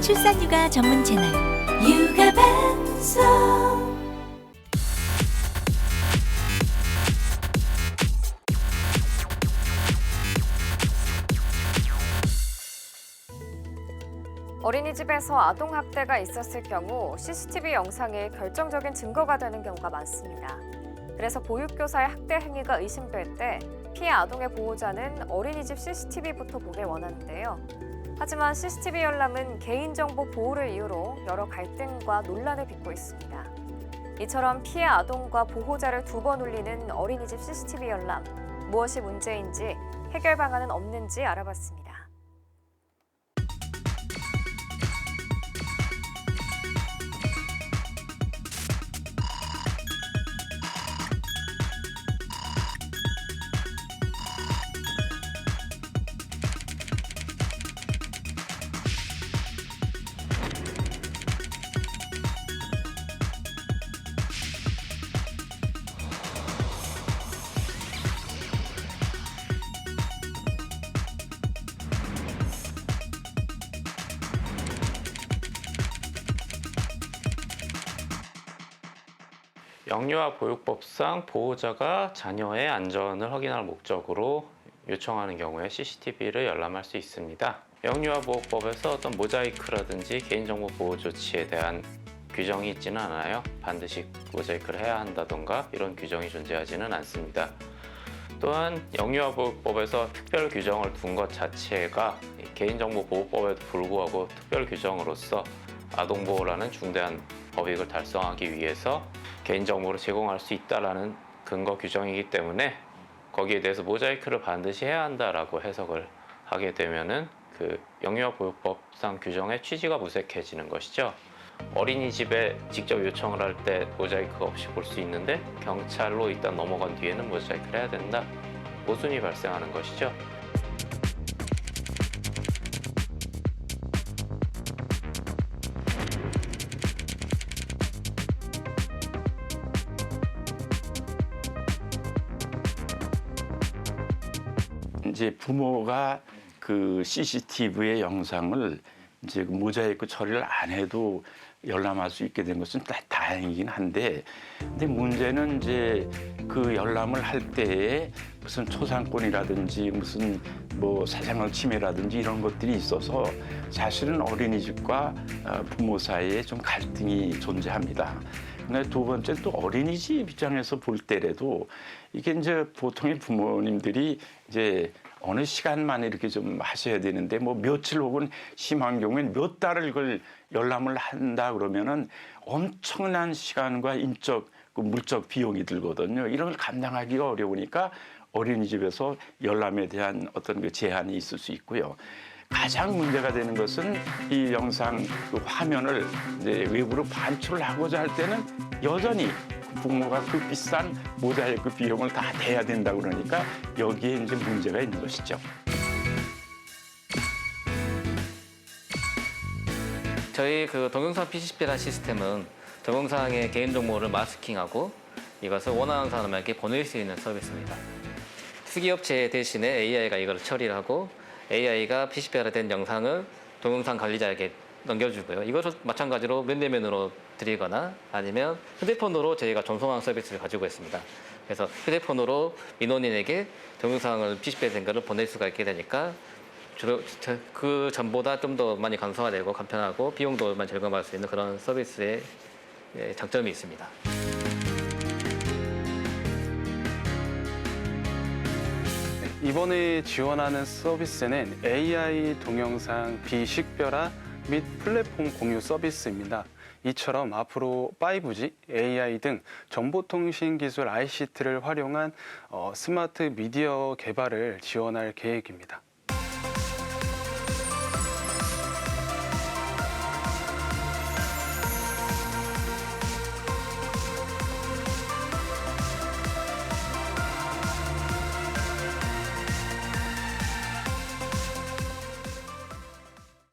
출산 육아 전문 채널 육아 방송 어린이집에서 아동 학대가 있었을 경우 CCTV 영상이 결정적인 증거가 되는 경우가 많습니다. 그래서 보육교사의 학대 행위가 의심될 때 피해 아동의 보호자는 어린이집 CCTV부터 보길 원하는데요. 하지만 CCTV 열람은 개인정보 보호를 이유로 여러 갈등과 논란을 빚고 있습니다. 이처럼 피해 아동과 보호자를 두 번 울리는 어린이집 CCTV 열람. 무엇이 문제인지 해결 방안은 없는지 알아봤습니다. 영유아 보육법상 보호자가 자녀의 안전을 확인할 목적으로 요청하는 경우에 CCTV를 열람할 수 있습니다. 영유아 보호법에서 어떤 모자이크라든지 개인정보 보호 조치에 대한 규정이 있지는 않아요. 반드시 모자이크를 해야 한다던가 이런 규정이 존재하지는 않습니다. 또한 영유아 보호법에서 특별 규정을 둔 것 자체가 이 개인정보 보호법에도 불구하고 특별 규정으로서 아동보호라는 중대한 법익을 달성하기 위해서 개인정보를 제공할 수 있다라는 근거 규정이기 때문에 거기에 대해서 모자이크를 반드시 해야 한다라고 해석을 하게 되면은 그 영유아 보육법상 규정의 취지가 무색해지는 것이죠. 어린이집에 직접 요청을 할 때 모자이크가 없이 볼 수 있는데 경찰로 일단 넘어간 뒤에는 모자이크를 해야 된다. 모순이 발생하는 것이죠. 이제 부모가 그 CCTV의 영상을 이제 그 모자이크 처리를 안 해도 열람할 수 있게 된 것은 다, 다행이긴 한데 근데 문제는 이제 그 열람을 할 때에 무슨 초상권이라든지 무슨 뭐 사생활 침해라든지 이런 것들이 있어서 사실은 어린이집과 어, 부모 사이에 좀 갈등이 존재합니다. 근데 두 번째 또 어린이집 입장에서 볼 때라도 이게 이제 보통의 부모님들이 이제 어느 시간만 이렇게 좀 하셔야 되는데 뭐 며칠 혹은 심한 경우에는 몇 달을 그걸 열람을 한다 그러면은 엄청난 시간과 인적 그 물적 비용이 들거든요. 이런 걸 감당하기가 어려우니까 어린이집에서 열람에 대한 어떤 그 제한이 있을 수 있고요. 가장 문제가 되는 것은 이 영상 그 화면을 이제 외부로 반출을 하고자 할 때는 여전히 부모가 그 비싼 모자이크 비용을 다 대야 된다 그러니까 여기에 이제 문제가 있는 것이죠. 저희 그 동영상 PCP라 시스템은 동영상의 개인 정보를 마스킹하고 이것을 원하는 사람에게 보낼 수 있는 서비스입니다. 수기업체 대신에 AI가 이걸 처리를 하고 AI가 PCP화된 영상을 동영상 관리자에게 넘겨주고요. 이것을 마찬가지로 면대면으로 드리거나 아니면 휴대폰으로 저희가 전송하는 서비스를 가지고 있습니다. 그래서 휴대폰으로 민원인에게 동영상을 PCP화된 것을 보낼 수가 있게 되니까 주로 저- 그 전보다 좀 더 많이 간소화되고 간편하고 비용도 많이 절감할 수 있는 그런 서비스의 예, 장점이 있습니다. 이번에 지원하는 서비스는 AI 동영상 비식별화 및 플랫폼 공유 서비스입니다. 이처럼 앞으로 5G, AI 등 정보통신 기술 ICT를 활용한 어, 스마트 미디어 개발을 지원할 계획입니다.